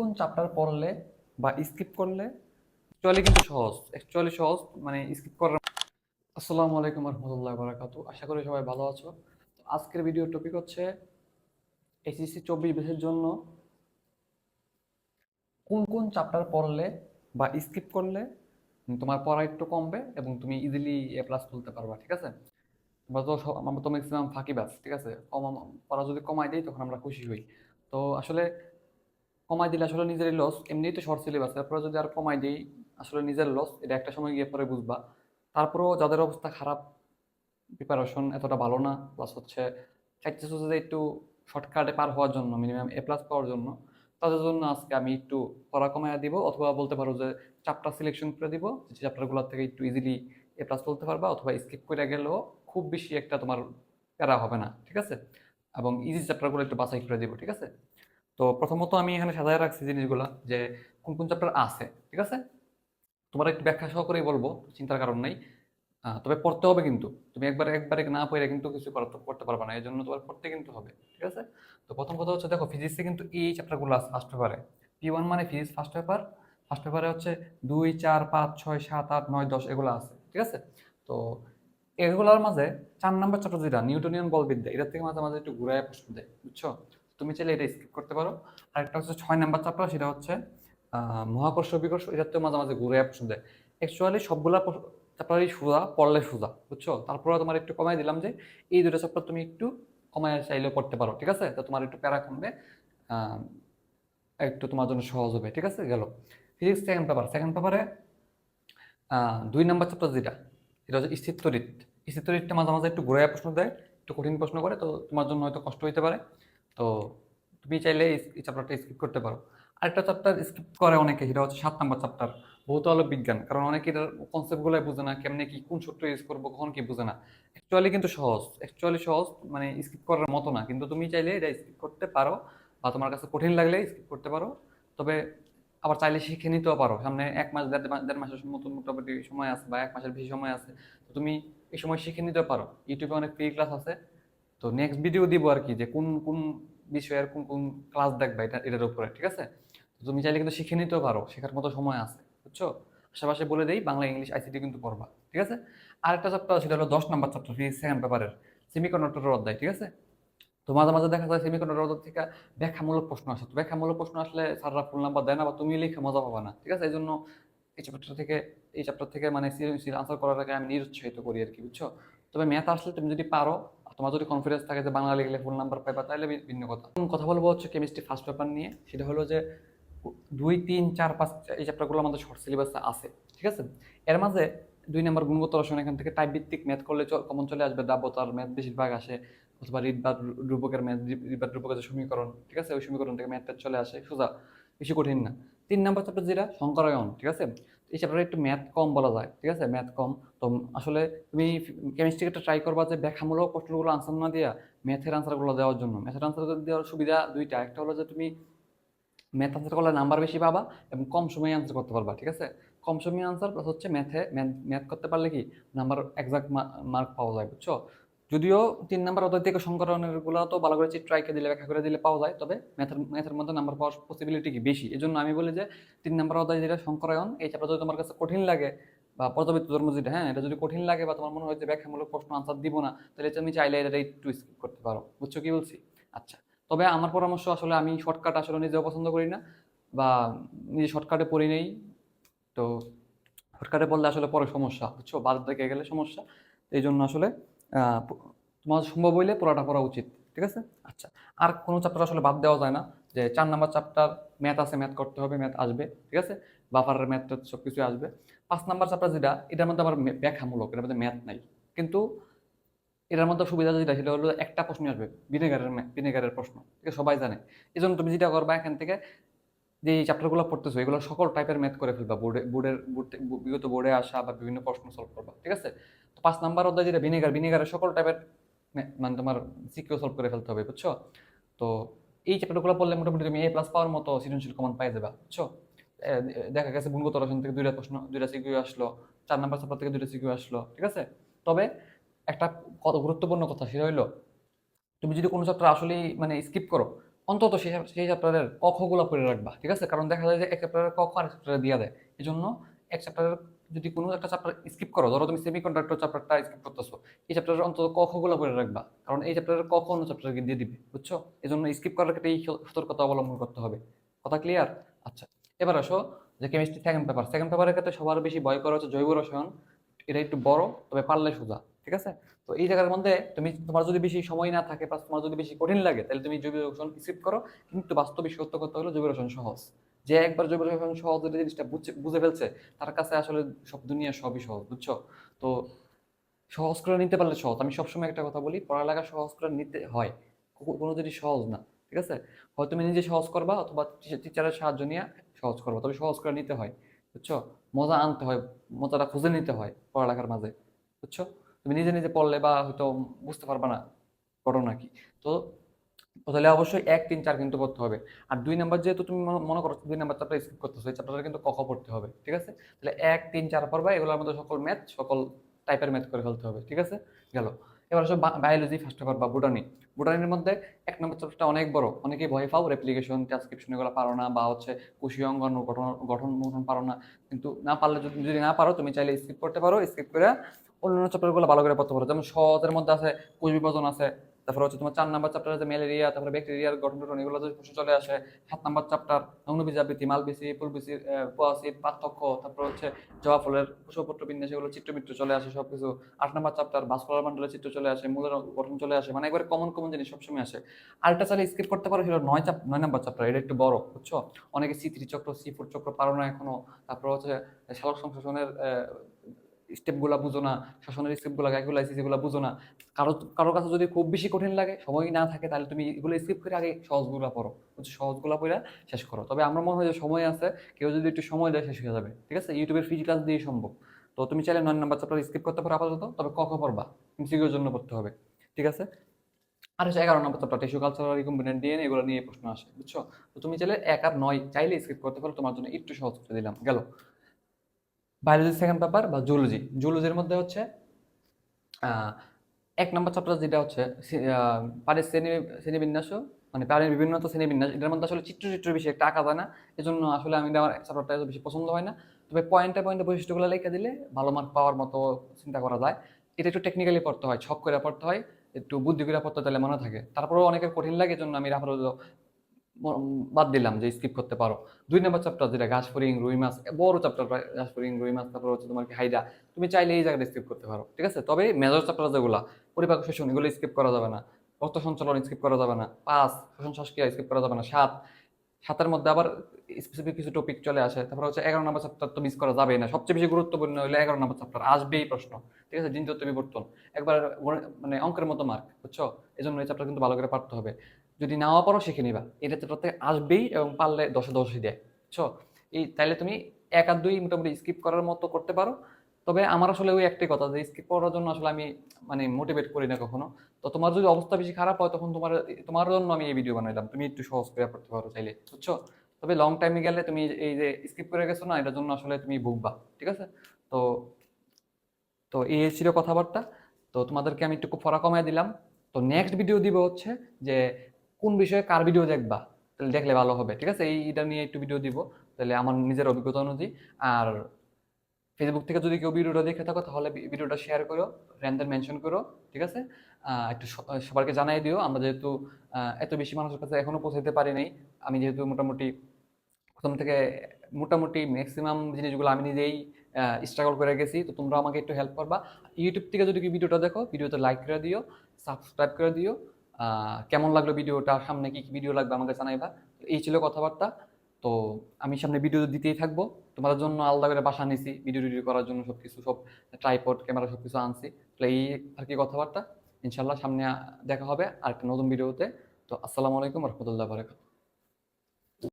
কোন চ্যাপ্টার পড়লে বা স্কিপ করলে? অ্যাকচুয়ালি কিন্তু সহজ অ্যাকচুয়ালি সহজ মানে স্কিপ করার আসসালামু আলাইকুম রহমতুল্লাহ বারাকাতু আশা করি সবাই ভালো আছো। তো আজকের ভিডিও টপিক হচ্ছে এইচএসসি চব্বিশ বেসের জন্য কোন কোন চ্যাপ্টার পড়লে বা স্কিপ করলে তোমার পড়া একটু কমবে এবং তুমি ইজিলি এ প্লাস তুলতে পারবা, ঠিক আছে? আমরা তো আমরা তো ম্যাক্সিমাম ফাঁকিবাজ ঠিক আছে? কম পড়া যদি কমাই দিই তখন আমরা খুশি হই। তো আসলে কমাই দিলে আসলে নিজেরই লস এমনিই তো শর্ট সিলেবাস তারপরে যদি আর কমাই দিই, আসলে নিজের লস এটা একটা সময় গিয়ে পরে বুঝবা। তারপরেও যাদের অবস্থা খারাপ প্রিপারেশন এতটা ভালো না প্লাস হচ্ছে চাইতেছে যে একটু শর্টকাটে পার হওয়ার জন্য মিনিমাম এ প্লাস পাওয়ার জন্য, তাদের জন্য আজকে আমি একটু পড়া কমায়া দিব, অথবা বলতে পারো যে চ্যাপ্টার সিলেকশন করে দিব, যে চ্যাপ্টারগুলোর থেকে একটু ইজিলি এ প্লাস তুলতে পারবা, অথবা স্কিপ করে গেলেও খুব বেশি একটা তোমার প্যারা হবে না, ঠিক আছে? এবং ইজি চ্যাপ্টারগুলো একটু বাছাই করে দিব, ঠিক আছে? তো প্রথমত আমি এখানে সাজায় রাখছি জিনিসগুলো যে কোন কোন চ্যাপ্টার আছে, ঠিক আছে? তোমার একটু ব্যাখ্যা সহ করেই বলব, চিন্তার কারণ নাই। তবে পড়তে হবে কিন্তু। তুমি একবারে একবারে না পড়ে কিন্তু কিছু করতে- পারবে না এই জন্য তোমার পড়তে কিন্তু হবে, ঠিক আছে? তো প্রথম কথা হচ্ছে দেখো ফিজিক্সে কিন্তু এই চ্যাপ্টারগুলো আছে ফার্স্ট পেপারে পি ওয়ান মানে ফিজিক্স ফার্স্ট পেপার ফার্স্ট পেপারে হচ্ছে দুই, চার, পাঁচ, ছয়, সাত, আট, নয়, দশ এগুলো আছে, ঠিক আছে? তো এগুলোর মাঝে চার নম্বর চ্যাপ্টার যেটা নিউটনিয়ান বলবিদ্যা, এটার থেকে মাঝে মাঝে একটু ঘুরায় প্রশ্ন দেয়, বুঝছ? তুমি চাইলে এটা স্কিপ করতে পারো। আরেকটা হচ্ছে ছয় নাম্বার চ্যাপ্টার সেটা হচ্ছে মহাকর্ষ বিকর্ষ এটার থেকে মাঝে মাঝে ঘুরে প্রশ্ন দেয় অ্যাকচুয়ালি সবগুলা চ্যাপ্টারই সোজা, পড়লে সোজা, বুঝছ? তারপরে তোমার একটু কমাই দিলাম যে, এই দুটো চ্যাপ্টার তুমি একটু কমায় চাইলেও করতে পারো, ঠিক আছে? তো তোমার একটু প্যারা কমবে একটু তোমার জন্য সহজ হবে, ঠিক আছে? গেল। ফিজিক্স সেকেন্ড পেপার সেকেন্ড পেপারে দুই নাম্বার চ্যাপ্টার যেটা, এটা হচ্ছে স্থিত্যরিত স্থিত্যরিতটা মাঝে মাঝে একটু ঘুরে প্রশ্ন দেয়, একটু কঠিন প্রশ্ন করে, তো তোমার জন্য হয়তো কষ্ট হইতে পারে। তো তুমি চাইলে এই চ্যাপ্টারটা স্কিপ করতে পারো। আরেকটা চ্যাপ্টার স্কিপ করে অনেকে, সেটা হচ্ছে সাত নাম্বার চ্যাপ্টার ভৌত আলো বিজ্ঞান কারণ অনেকে এটার কনসেপ্টগুলো বুঝে না, কেমনে কি, কোন সূত্র ইউজ করব, কখন কি বুঝে না। অ্যাকচুয়ালি কিন্তু সহজ অ্যাকচুয়ালি সহজ মানে স্কিপ করার মতো না। কিন্তু তুমি চাইলে এটা স্কিপ করতে পারো, বা তোমার কাছে কঠিন লাগলে স্কিপ করতে পারো। তবে আবার চাইলে শিখে নিতেও পারো। সামনে এক মাস, দেড় দেড় মাসের মতো মোটামুটি সময় আছে, বা এক মাসের বেশি সময় আছে। তো তুমি এই সময় শিখে নিতেও পারো। ইউটিউবে অনেক ফ্রি ক্লাস আছে। তো নেক্সট ভিডিও দিব আর কি যে কোন কোন বিষয়ের কোন কোন ক্লাস দেখবে এটা, এটার উপরে, ঠিক আছে? তুমি চাইলে কিন্তু শিখে নিতেও পারো, শেখার মতো সময় আছে, বুঝছ? আশেপাশে বলে দেই, বাংলা, ইংলিশ আইসিটি কিন্তু পড়বা, ঠিক আছে? আর আরেকটা চ্যাপ্টার সেটা হলো দশ নম্বর চ্যাপ্টার ফিজিক্স সেকেন্ড পেপারের সেমিকন্ডাক্টরের অধ্যায়, ঠিক আছে? তো মাঝে মাঝে দেখা যায় সেমিকন্ডাক্টর অধ্যায় থেকে ব্যাখ্যামূলক প্রশ্ন আসে, তো ব্যাখ্যামূলক প্রশ্ন আসলে স্যাররা ফুল নাম্বার দেয় না বা তুমি লিখে মজা পাবা না, ঠিক আছে? এই জন্য এই চ্যাপ্টার থেকে, এই চ্যাপ্টার থেকে মানে সৃজনশীল আনসার করার আগে আমি নিরুৎসাহিত করি আর কি বুঝছ? তবে ম্যাথ আসলে তুমি যদি পারো তোমার যদি কনফিডেন্স থাকে যে বাংলা লিখলে ফুল নাম্বার পাইবা তাহলে ভিন্ন কথা। কথা বলব হচ্ছে কেমিস্ট্রি ফার্স্ট পেপার নিয়ে। সেটা হলো যে দুই, তিন, চার, পাঁচ, এই চ্যাপ্টারগুলো আমাদের শর্ট সিলেবাসে আছে, ঠিক আছে? এর মাঝে দুই নম্বর গুণগত রসায়ন এখান থেকে টাইপ ভিত্তিক ম্যাথ করলে কমন চলে আসবে দাব্যতার ম্যাথ বেশিরভাগ আসে, অথবা রিডবার রূপকের ম্যাথ রিডবার রূপকের যে সমীকরণ, ঠিক আছে? ওই সমীকরণ থেকে ম্যাথ চলে আসে, সোজা, বেশি কঠিন না। তিন নম্বর চ্যাপ্টার যেটা সংকরায়ন ঠিক আছে? এই চ্যাপ্টারে একটু ম্যাথ কম বলা যায়, ঠিক আছে? ম্যাথ কম। তো আসলে তুমি কেমিস্ট্রিটা ট্রাই করবা যে ব্যাখ্যামূলক প্রশ্নগুলো আনসার না দিয়া ম্যাথের আনসারগুলো দেওয়ার জন্য। ম্যাথের আনসার দেওয়ার সুবিধা দুইটা, একটা হলো যে তুমি ম্যাথ আনসার করলে নাম্বার বেশি পাবা এবং কম সময়ে আনসার করতে পারবা, ঠিক আছে? কম সময়ে আনসার প্লাস হচ্ছে ম্যাথে ম্যাথ করতে পারলে কি নাম্বার এক্সাক্ট মার্ক পাওয়া যায়, বুঝছ? যদিও তিন নাম্বার অধ্যায় থেকে সংকরণেরগুলো তো ভালো করে ট্রাইকে দিলে, ব্যাখ্যা করে দিলে পাওয়া যায়, তবে ম্যাথের ম্যাথের মধ্যে নাম্বার পাওয়ার পসিবিলিটি কি বেশি? এই জন্য আমি বলি যে তিন নাম্বার অধ্যায় যেটা সংকরায়ন, এই চ্যাপ্টার যদি তোমার কাছে কঠিন লাগে বা পর্যবেক্ষিত ধর্ম যেটা হ্যাঁ এটা যদি কঠিন লাগে বা তোমার মনে হয় যে ব্যাখ্যামূলক প্রশ্ন আনসার দিব না, তাহলে তুমি চাইলে এটা একটু স্কিপ করতে পারো। বুঝছ কি বলছি? আচ্ছা তবে আমার পরামর্শ আসলে আমি শর্টকাট আসলে নিজেও পছন্দ করি না বা নিজে শর্টকাটে পড়ি নেই, তো শর্টকাটে পড়লে আসলে পরে সমস্যা, বুঝছ? বাদ দেখে গেলে সমস্যা এই জন্য আসলে তোমার সম্ভব হইলে পড়াটা পড়া উচিত, ঠিক আছে? আচ্ছা আর কোনো চ্যাপ্টার আসলে বাদ দেওয়া যায় না, যে চার নাম্বার চ্যাপ্টার ম্যাথ আছে, ম্যাথ করতে হবে, ম্যাথ আসবে, ঠিক আছে? বাফারের ম্যাথ সব কিছু আসবে। পাঁচ নাম্বার চ্যাপ্টার যেটা, এটার মধ্যে আমার ব্যাখ্যামূলক, এটার মধ্যে ম্যাথ নাই। কিন্তু এটার মধ্যে সুবিধা যেটা, সেটা হলো একটা প্রশ্ন আসবে, ভিনেগারের ভিনেগারের প্রশ্ন, ঠিক আছে? সবাই জানে। এই জন্য তুমি যেটা করবা এখান থেকে যে এই চ্যাপ্টারগুলো পড়তেছো, এগুলো সকল টাইপের ম্যাথ করে ফেলবা বোর্ডে বোর্ডের বিগত বোর্ডে আসা বা বিভিন্ন প্রশ্ন সলভ করবা, ঠিক আছে? তো পাঁচ নাম্বার অধ্যায় যেটা ভিনেগার ভিনেগারের সকল টাইপের মানে তোমার সিকিউ সলভ করে ফেলতে হবে, বুঝছ? তো এই চ্যাপ্টারগুলো পড়লে মোটামুটি তুমি এ প্লাস পাওয়ার মতো সৃজনশীল কমান পাই যাবা, বুঝছ? দেখা গেছে গুণগত রসায়ন থেকে দুইটা প্রশ্ন, দুইটা সিকিউ আসলো, চার নাম্বার চ্যাপ্টার থেকে দুইটা সিকিউ আসলো, ঠিক আছে? তবে একটা কত গুরুত্বপূর্ণ কথা সেটা হইল, তুমি যদি কোনো চ্যাপ্টার আসলেই মানে স্কিপ করো অন্তত সেই সেই চ্যাপ্টারের কখগুলো পড়ে রাখবা, ঠিক আছে? কারণ দেখা যায় যে এক চ্যাপ্টারের কখ আরেক চ্যাপ্টারে দিয়ে দেয়। এই জন্য এক চ্যাপ্টারের যদি কোনো একটা চ্যাপ্টার স্কিপ করো, ধরো তুমি সেমি কন্ডাক্টর চ্যাপ্টারটা স্কিপ করতেছো, এই চ্যাপ্টারের অন্তত কখগুলো পড়ে রাখবা। কারণ এই চ্যাপ্টারের কখ অন্য চ্যাপ্টারকে দিয়ে দিবে, বুঝছ? এই জন্য স্কিপ করার ক্ষেত্রে এই সতর্কতা অবলম্বন করতে হবে। কথা ক্লিয়ার আচ্ছা এবার আসো যে কেমিস্ট্রি সেকেন্ড পেপার সেকেন্ড পেপারের ক্ষেত্রে সবার বেশি ভয় করা হচ্ছে জৈব রসায়ন। এটা একটু বড়, তবে পারলে সোজা। ঠিক আছে? তো এই জায়গার মধ্যে তুমি তোমার যদি বেশি সময় না থাকে প্লাস তোমার যদি বেশি কঠিন লাগে, তাহলে তুমি জৈব রসায়ন স্কিপ করো। কিন্তু বাস্তবিক সত্য করতে হলো জৈব রসায়ন সহজ। যে একবার জৈব রসায়ন সহজ এই জিনিসটা বুঝে ফেলছে, তার কাছে আসলে সব দুনিয়া সবই সহজ, বুঝছ? তো সহজ করে নিতে পারলে সহজ। আমি সবসময় একটা কথা বলি, পড়ালেখা সহজ করে নিতে হয়। কোনো জিনিস সহজ না, ঠিক আছে? হয় তুমি নিজে সহজ করবা অথবা টিচারের সাহায্য নিয়ে সহজ করবা, তবে সহজ করে নিতে হয়, বুঝছ? মজা আনতে হয়, মজাটা খুঁজে নিতে হয় পড়ালেখার মাঝে, বুঝছ? তুমি নিজে নিজে পড়লে বা হয়তো বুঝতে পারবা না ঘটনা কি। তো তাহলে অবশ্যই এক, তিন, চার কিন্তু পড়তে হবে। আর দুই নাম্বার যেহেতু তুমি মনে- করো দুই নাম্বার চ্যাপ্টার স্কিপ করতেছো, এই চ্যাপ্টারে কিন্তু কখ পড়তে হবে, ঠিক আছে? তাহলে এক, তিন, চার পড়বা, এগুলোর মধ্যে সকল ম্যাথ সকল টাইপের ম্যাথ করে ফেলতে হবে, ঠিক আছে? গেল। এবার আসো বায়োলজি ফার্স্ট পেপার বা বুটানি বুটানির মধ্যে এক নম্বর চ্যাপ্টারটা অনেক বড়, অনেকেই ভয় পাও রেপ্লিকেশন ট্রান্সক্রিপশন এগুলো পারো না বা হচ্ছে কুশি অঙ্গাণু গঠন গঠন গঠন পারো না। কিন্তু না পারলে যদি না পারো, তুমি চাইলে স্কিপ করতে পারো স্কিপ করে অন্যান্য চ্যাপ্টারগুলো ভালো করে পড়তে পারো। যেমন সহজের মধ্যে আছে কোষ বিভাজন আছে, তারপরে হচ্ছে তোমার চার নাম্বার চ্যাপ্টার আছে ম্যালেরিয়া তারপরে ব্যাকটেরিয়ার গঠন গঠন এগুলো প্রশ্ন চলে আসে। সাত নাম্বার চ্যাপ্টার অগ্নবীজাবৃত্তি মালবিসি পুলবিসি পোয়াসিড পার্থক্য, তারপরে হচ্ছে জবা ফলের কুশপত্র বিন্যাস, এগুলো চিত্রমিত্র চলে আসে সবকিছু। আট নাম্বার চ্যাপ্টার ভাস্কুলার মন্ডলের চিত্র চলে আসে, মূলের গঠন চলে আসে মানে একবারে কমন কমন জিনিস সবসময় আসে। আরেকটা চাইলে স্কিপ করতে পারো, সেটা নয় চাপ নয় নাম্বার চ্যাপ্টার এটা একটু বড়, বুঝছ? অনেকে সি থ্রি চক্র সি ফোর চক্র পারো না এখনও, তারপর হচ্ছে শালক সংশোধনের স্টেপগুলো বুঝো না, শাসনের স্টেপগুলো গাইগুলো এগুলো বুঝো না। কারও কারোর কাছে যদি খুব বেশি কঠিন লাগে, সময় না থাকে, তাহলে তুমি এগুলো স্কিপ করে আগে সহজগুলো পড়ো। হচ্ছে সহজগুলো পড়ে শেষ করো। তবে আমার মনে হয় যে সময় আছে, কেউ যদি একটু সময় দেয়, শেষ হয়ে যাবে। ঠিক আছে? ইউটিউবের ফ্রি ক্লাস দিয়ে সম্ভব। তো তুমি চাইলে নয় নাম্বার চ্যাপ্টার স্কিপ করতে পারো আপাতত, তবে কখন পড়বা? এমসিকিউর জন্য পড়তে হবে। ঠিক আছে? আর হচ্ছে এগারো নম্বর chapter tissue cultural recombinant DNA এগুলো নিয়ে প্রশ্ন আসে। বুঝছ? তো তুমি চাইলে এক আর নয় চাইলে স্কিপ করতে পারো, তোমার জন্য একটু সহজ করে দিলাম। গেল। বায়োলজি সেকেন্ড পেপার বা জুলজি জুলজির মধ্যে হচ্ছে এক নম্বর চ্যাপ্টার যেটা হচ্ছে পানির শ্রেণি, শ্রেণীবিন্যাস মানে পানির বিভিন্ন তো শ্রেণীবিন্যাস, এটার মধ্যে আসলে চিত্র চিত্র বেশি একটা আঁকা যায় না। এজন্য আসলে আমি আমার চ্যাপ্টারটা বেশি পছন্দ হয় না। তবে পয়েন্টে পয়েন্টে বৈশিষ্ট্যগুলো লিখে দিলে ভালো মার্ক পাওয়ার মতো চিন্তা করা যায়। এটা একটু টেকনিক্যালি পড়তে হয়, ছক করে পড়তে হয়, একটু বুদ্ধি করে পড়তে তাহলে মনে থাকে। তারপরেও অনেকের কঠিন লাগে জন্য আমি রাফার বাদ দিলাম যে স্কিপ করতে পারো। দুই নম্বর চ্যাপ্টার যেটা, ঘাস ফরিং রুই মাছ, বড় চ্যাপ্টার ঘাস ফরিং রুই মাছ, তারপর হচ্ছে তোমার হাইডা তুমি চাইলে এই জায়গাটা স্কিপ করতে পারো, ঠিক আছে? তবে মেজর চ্যাপ্টার যেগুলো, পরিপাক শোষণ এগুলো স্কিপ করা যাবে না। রক্ত সঞ্চালন স্কিপ করা যাবে না। পাঁচ, শোষণ শ্বাসক্রিয়া স্কিপ করা যাবে না। সাত, সাতের মধ্যে আবার স্পেসিফিক কিছু টপিক চলে আসে। তারপর হচ্ছে এগারো নম্বর চ্যাপ্টার তো মিস করা যাবে না। সবচেয়ে বেশি গুরুত্বপূর্ণ হলে এগারো নম্বর চ্যাপ্টার আসবেই প্রশ্ন, ঠিক আছে? জিনিস তুমি পরিবর্তন একবার মানে অঙ্কের মতো মার্ক বুঝছ? এই জন্য এই চ্যাপ্টার কিন্তু ভালো করে পারতে হবে। যদি নাও পারো শিখে নিবা। এটা চ্যাপ্টার থেকে আসবেই এবং পারলে দশে দশই দেয়। বুঝছ? এই তাইলে তুমি এক আর দুই মোটামুটি স্কিপ করার মতো করতে পারো। তবে আমার আসলে ওই একটাই কথা যে স্কিপ করার জন্য আসলে আমি মানে মোটিভেট করি না কখনো। তো তোমার যদি অবস্থা বেশি খারাপ হয় তখন তোমার তোমার জন্য আমি এই ভিডিও বানাইলাম। তুমি একটু সহজ করে পড়তে পারো চাইলে, বুঝছ? তবে লং টাইমে গেলে তুমি এই যে স্কিপ করে গেছো না, এটার জন্য আসলে তুমি ভুগবা, ঠিক আছে? তো তো এই ছিল কথাবার্তা। তো তোমাদেরকে আমি একটু ফরা কমায় দিলাম। তো নেক্সট ভিডিও দিব হচ্ছে যে কোন বিষয়ে কার ভিডিও দেখবা, তাহলে দেখলে ভালো হবে, ঠিক আছে? এইটা নিয়ে একটু ভিডিও দিব, তাহলে আমার নিজের অভিজ্ঞতা অনুযায়ী। আর ফেসবুক থেকে যদি কেউ ভিডিওটা দেখে থাকো, তাহলে ভিডিওটা শেয়ার করো র্যান্ডার মেনশন করো, ঠিক আছে? একটু সবাইকে জানাই দিও। আমরা যেহেতু এত বেশি মানুষের কাছে এখনও পৌঁছাতে পারি নাই, আমি যেহেতু মোটামুটি, প্রথম থেকে মোটামুটি ম্যাক্সিমাম জিনিসগুলো আমি নিজেই স্ট্রাগল করে গেছি, তো তোমরা আমাকে একটু হেল্প করবা। ইউটিউব থেকে যদি ভিডিওটা দেখো ভিডিওতে লাইক করে দিও সাবস্ক্রাইব করে দিও কেমন লাগল ভিডিওটা? সামনে কি কি ভিডিও লাগবে আমাকে জানাইবা? এই ছিল কথাবার্তা। তো আমি সামনে ভিডিও দিতেই থাকব। তোমাদের জন্য আলাদা করে বাসা নিছি ভিডিও টিডিও করার জন্য সব কিছু সব ট্রাইপড ক্যামেরা সব কিছু আনছি। তো এই আর কি কথাবার্তা। ইনশাল্লাহ সামনে দেখা হবে আর একটা নতুন ভিডিওতে তো। আসসালামু আলাইকুম রহমতুল্লাহ বারাকাতুহু।